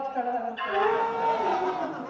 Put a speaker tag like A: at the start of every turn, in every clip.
A: Oscar de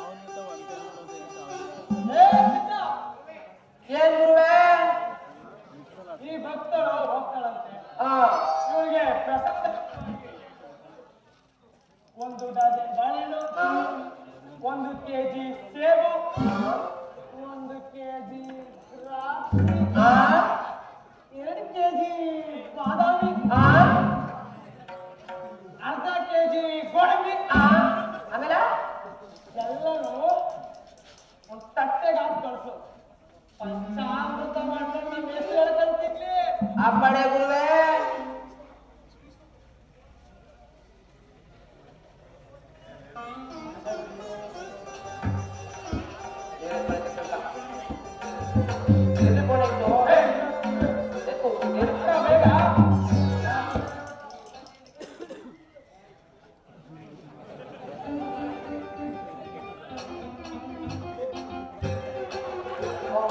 A: आप बड़े हुए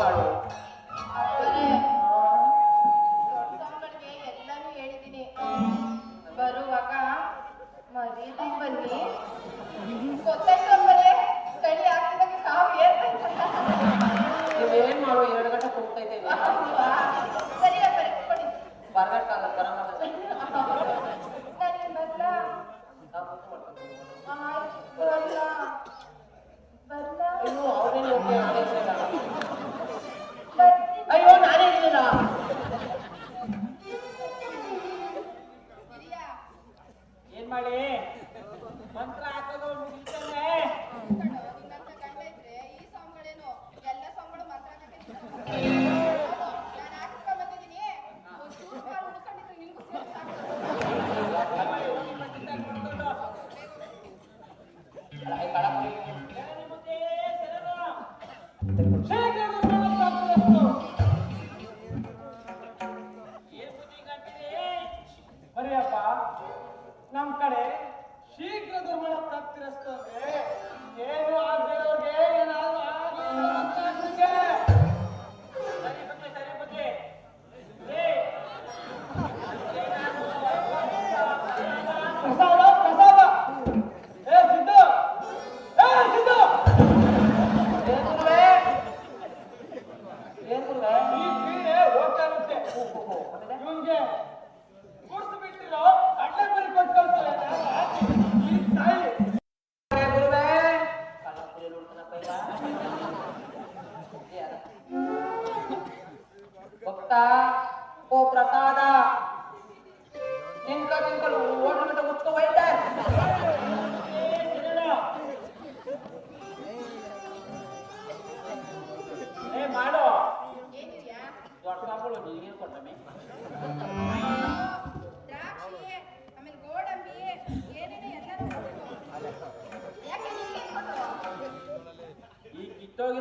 A: Thank you.
B: ಆಗ್ತಿರಸ್ತವೆ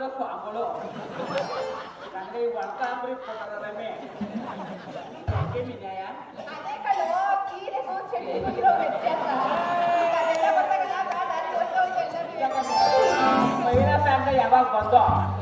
B: Kita akan melakukan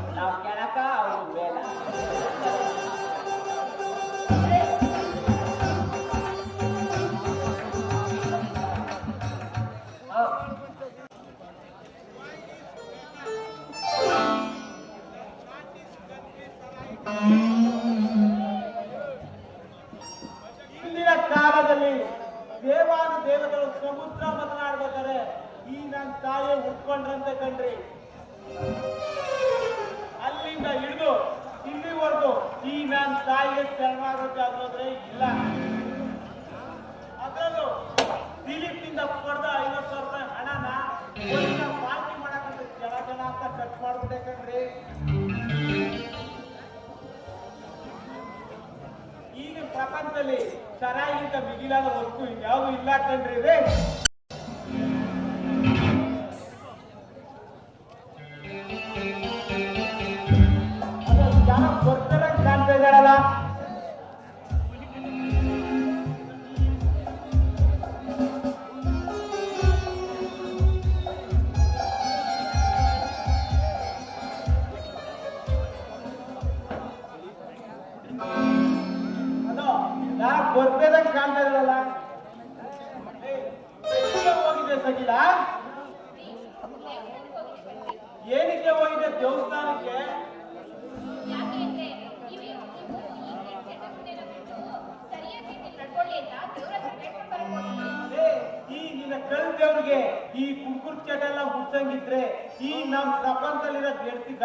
B: ಈಗ
C: ಪ್ರಪಂಚದಲ್ಲಿ ಚೆನ್ನಾಗಿಂತ ಮಿಗಿಲಾದ ವಸ್ತು ಯಾವುದು ಇಲ್ಲ ಕಣ್ರಿ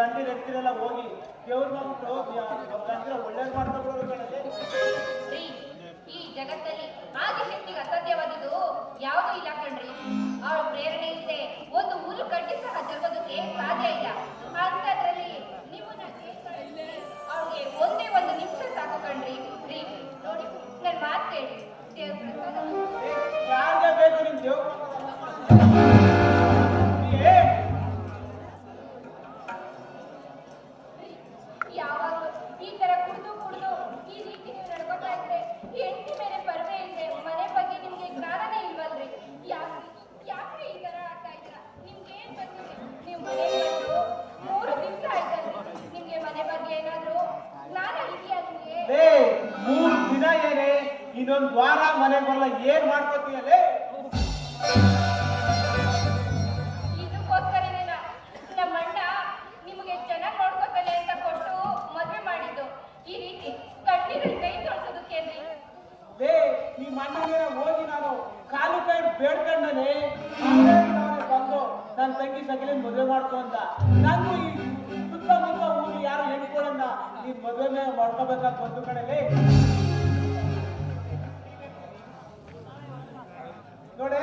C: ಗೆಡ್ತಿ ಎತ್ತಿರಲ್ಲ ಹೋಗಿ ದೇವ್ರ ಗಂಡಿರ ಒಳ್ಳೇದ್
D: ರೀ, ಈ ಜಗತ್ತಲ್ಲಿ ಆದಿಶಕ್ತಿಗೆ ಅಸಾಧ್ಯವಾದದ್ದು ಯಾವುದೂ ಇಲ್ಲ ಕಣ್ರಿ. ಅವಳ ಪ್ರೇರಣೆ ಇಲ್ಲದೆ ಒಂದು ಹುಲ್ಲು ಕಡ್ಡಿ ಸಹ ಜರುಗೋದಕ್ಕೆ ಸಾಧ್ಯ ಇಲ್ಲ. ಅಂತದ್ರಲ್ಲಿ ನಿಮ್ಮನ್ನ ಅವ್ಳಿಗೆ ಒಂದೇ ಒಂದು ನಿಮಿಷ ಸಾಕು ಕಣ್ರಿ. ನೋಡಿ ನನ್ನ ಮಾತು ಕೇಳಿ. ದೇವ್ರ
C: ಬೇಕು ನಿಮ್ ದೇವ್ರ?
D: ಈ ತರ ಕುಡಿದು ಕುಡಿದು ಈ ರೀತಿ ನೀವು ನಡ್ಕೊತಾ ಇದ್ರೆ ಹೆಂಡತಿ ಮೇಲೆ ಪರ್ವೆ ಇದೆ ಮನೆ ಬಗ್ಗೆ ನಿಮ್ಗೆ ಜ್ಞಾನನೇ ಇಲ್ವಲ್ರಿ? ಯಾಕೆ ಯಾಕೆ ಈ ತರ ಆಗ್ತಾ ಇದ್ದೀರಾ? ನಿಮ್ಗೆ ಏನ್ ಬಂದಿದೆ ನೀವು ಮನೆ ಮೂರು ದಿವಸ ಆಯ್ತಲ್ರಿ ನಿಮ್ಗೆ ಮನೆ ಬಗ್ಗೆ ಏನಾದ್ರು ಜ್ಞಾನ ಇದೆಯಾ ನಿಮ್ಗೆ?
C: ಮೂರು ದಿನ ಏನೇ, ಇನ್ನೊಂದು ವಾರ ಮನೆ ಬರಲ್ಲ, ಏನ್ ಮಾಡ್ಕೋತೀಯಲೇ
D: ಈ ರೀತಿ ಕೈ
C: ಲೇ ಈ ಹೋಗಿ ನಾನು ಕಾಲು ಕೈ ಬೇಡ್ಕೊಂಡನೆ ಅವನೇ ಬಂದು ನನ್ನ ತಂಗಿ ಸಕಲಿನ ಮದುವೆ ಮಾಡ್ಕೊ ಅಂತ. ನಾನು ಈ ಸುತ್ತಮುತ್ತ ಊರು ಯಾರು ಹೆಣ್ಕೊಳನ್ನ ನೀನ್ ಮದುವೆ ಬಂದು ಕಡೆಲಿ ನೋಡೆ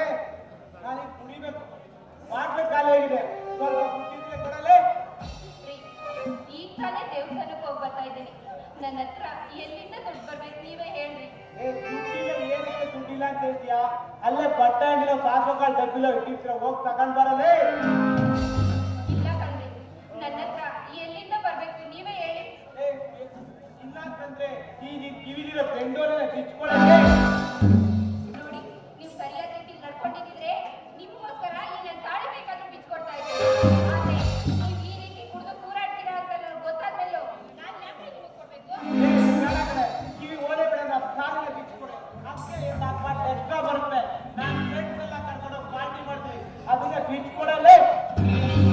C: ನಾನೀಗ ಕುಡಿಬೇಕು ಮಾಡ್ಬೇಕು ಖಾಲಿ ಆಗಿದೆ ಸ್ವಲ್ಪ ಕುಟ್ಟಿದ್ರೆ ಕೊಡಲೇ
D: ಈಗ ತಾನೇ ದೇವಸ್ಥಾನಕ್ಕೆ ಹೋಗ್ಬರ್ತಾ ಇದ್ದೀನಿ. ನನ್ನ ಹತ್ರ ಎಲ್ಲಿಂದ ದುಡ್ಡು ಬರ್ಬೇಕು? ನೀವೇ ಹೇಳ್ರಿ.
C: ದುಡ್ಡಿಲ್ಲ ಏನಕ್ಕೆ ದುಡ್ಡಿಲ್ಲ ಅಂತ ಹೇಳ್ತೀಯಾ? ಅಲ್ಲೇ ಬಟ್ಟೆ ಅಂಗಡಿలో ಸಾಸುಕಾಳು ಡಬ್ಬಿలో ಇಟ್ಟಿದ್ರೆ ಹೋಗಿ ತಗೊಂಡ್ ಬರಲೇ.
D: ಇಲ್ಲ ಕಣ್ರಿ. ನನ್ನ ಹತ್ರ ಎಲ್ಲಿಂದ ಬರ್ಬೇಕು? ನೀವೇ ಹೇಳಿ.
C: ಇಲ್ಲ ಅಂತಂದ್ರೆ ಈ ಕಿವಿಲಿರೋ ಬೆಂಡೋಲನ್ನ ಬಿಚ್ಕೊಳ್ಳೆ ಎಕ್ಸ್ಟ್ರಾ ಬರುತ್ತೆ. ನಾನು ಫ್ರೆಂಡ್ಸ್ ಎಲ್ಲ ಕರ್ಕೊಂಡು ಪಾರ್ಟಿ ಮಾಡ್ತೀವಿ. ಅದಕ್ಕೆ ಬಿಚ್ಕೊಡಲೇ ಕೊಡಲ್ಲ.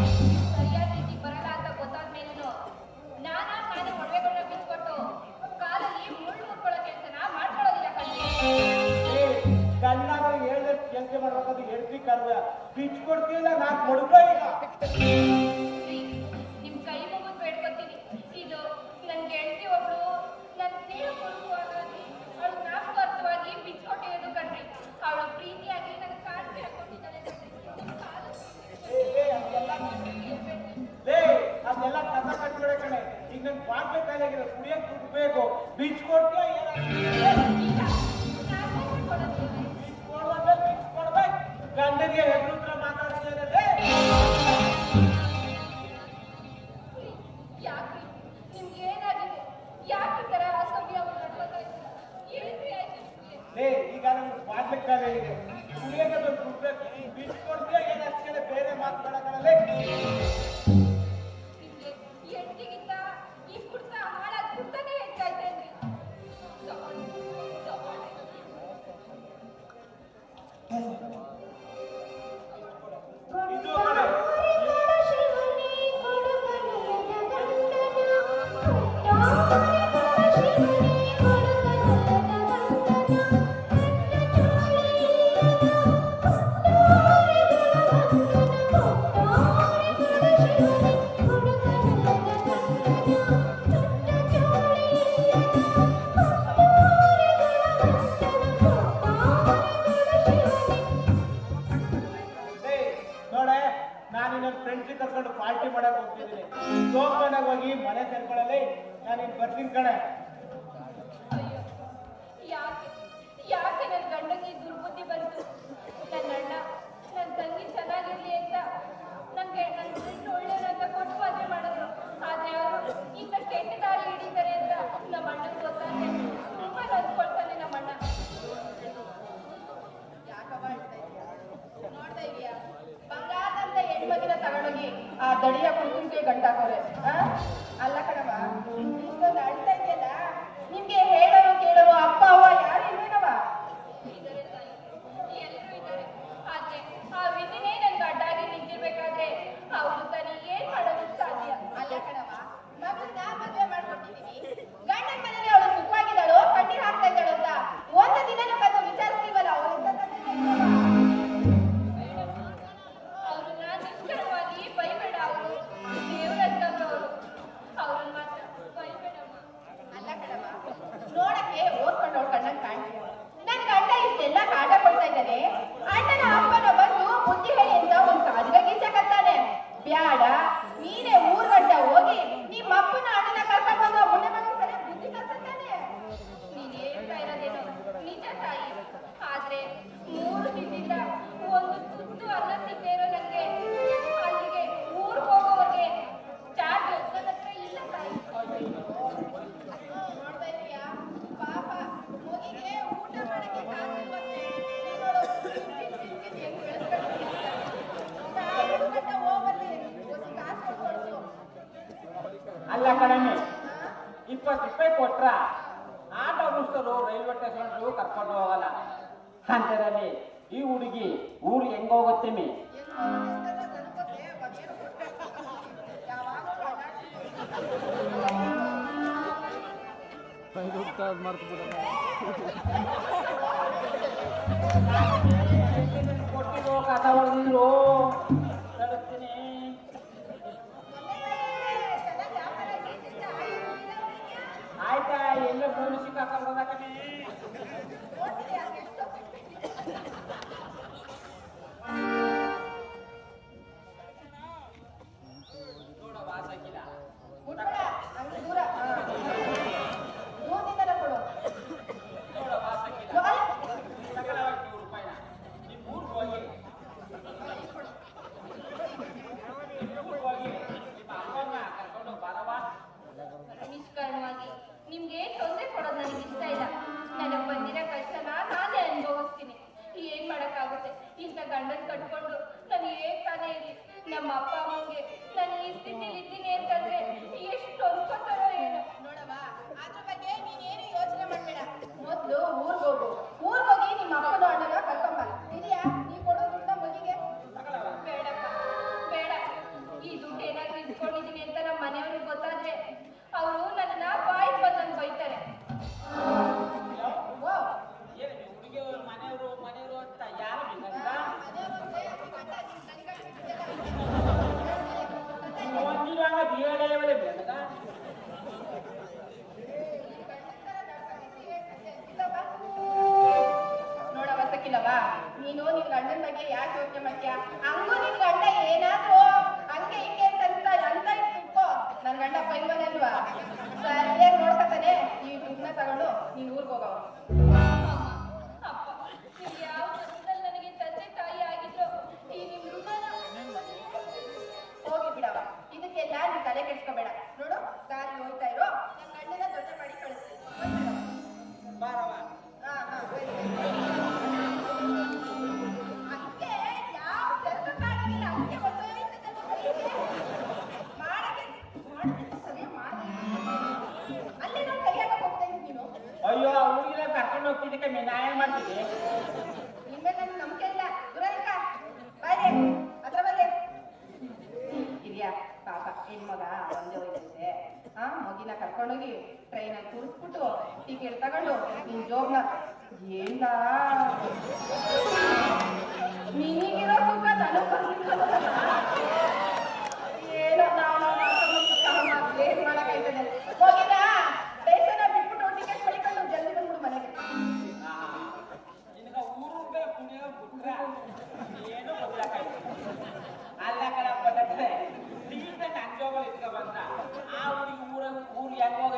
C: ಗಂಡಾಗ ಹೇಳ್ದೆ ಕೆಲಸ ಮಾಡ್ಬೇಕಾದ್ರೆ ಹೆಂಡತಿ ಕರ್ವ ಬಿಚ್ಕೊಡ್ತೀಯಲ್ಲ ನಾಲ್ಕು ಮಡುಗ ಕಣೆ ಈಗ ನನ್ ಕುಡಿಯೋಕೆ ದುಡ್ಡು ಬೇಕು. ಬಿಚ್ಕೊಡ್ತೀಯ ಏನಾಗ್ತದೆ
A: ಕರ್ಕೊಂಡು ಹೋಗಲ್ಲ. ಅಂತರಲ್ಲಿ ಈ ಹುಡುಗಿ ಊರು ಹೆಂಗೋಗುತ್ತೆ ಮೀ? ಕೊಟ್ಟಿರೋ ಆಯ್ತಾ ಎಲ್ಲ
D: ಭೂಮಿ ಸಿಕ್ಕಾಕೊಂಡ್ರದಕ್ಕೆ ಗಂಡನ್ ಕಟ್ಕೊಂಡು ನನ್ ಏನ್ ತಾನೇ ಇರಿ ನಮ್ಮ ಅಪ್ಪ ಅಮ್ಮಂಗೆ ನಾನು ಈ ಸ್ಥಿತಿಲಿ ಇದ್ದೀನಿ ಅಂತಂದ್ರೆ ಎಷ್ಟು ಅನ್ಕೋತಾರೋ ಏನೋ. ನೋಡವಾ ಅದ್ರ ಬಗ್ಗೆ ನೀನ್ ನೀನೇನು ಯೋಚನೆ ಮಾಡ್ಬೇಡ. ಮೊದ್ಲು
A: ಊರ್ಗೋಗು ಊರ್ ಇದಕ್ಕೆ ಯಾರು
D: ತಲೆ ಕೆಡಿಸ್ಕೋಬೇಡ. ನೋಡು ದಾರಿ ಹೋಗ್ತಾ ಇರೋ ನನ್ನ ಕಣ್ಣೆಲ್ಲ ದೊಡ್ಡ ಮಾಡಿ ಕಳಿಸ್ತೀನಿ. ಅದಕ್ಕೆ ಯಾವ ಅಲ್ಲೇ ಹೋಗ್ತಾ ನೀನು.
A: ಅಯ್ಯೋ ಹುಡುಗಿನ ಕರ್ಕೊಂಡು ಹೋಗ್ತಿದ್ದಕ್ಕೆ ನ್ಯಾಯ
D: ಮಾಡ್ತೀನಿ ಆ ಮಗಿನ ಕರ್ಕೊಂಡೋಗಿ ಟ್ರೈನಲ್ಲಿ ಕೂರಿಸ್ಬಿಟ್ಟು ಟಿಕೆಟ್ ತಗೊಂಡು ನಿನ್ ಜೋಬ್ನ ಏನ ನಿನಗಿರೋ ಸುಖ ಏನೋ ಏನ್ ಬಿಟ್ಬಿಟ್ಟು ಟಿಕೆಟ್ ಜಲ್ದಿ ಮನೆಗೆ. ಅಲ್ಲ ಕಣ
E: ಬದಕ್ಕೆ
A: ನೀನ್ ನನ್ನ ಇಟ್ಕೊಂಡ್ ಬಂದ. ಆ ಹುಡುಗಿ Ur,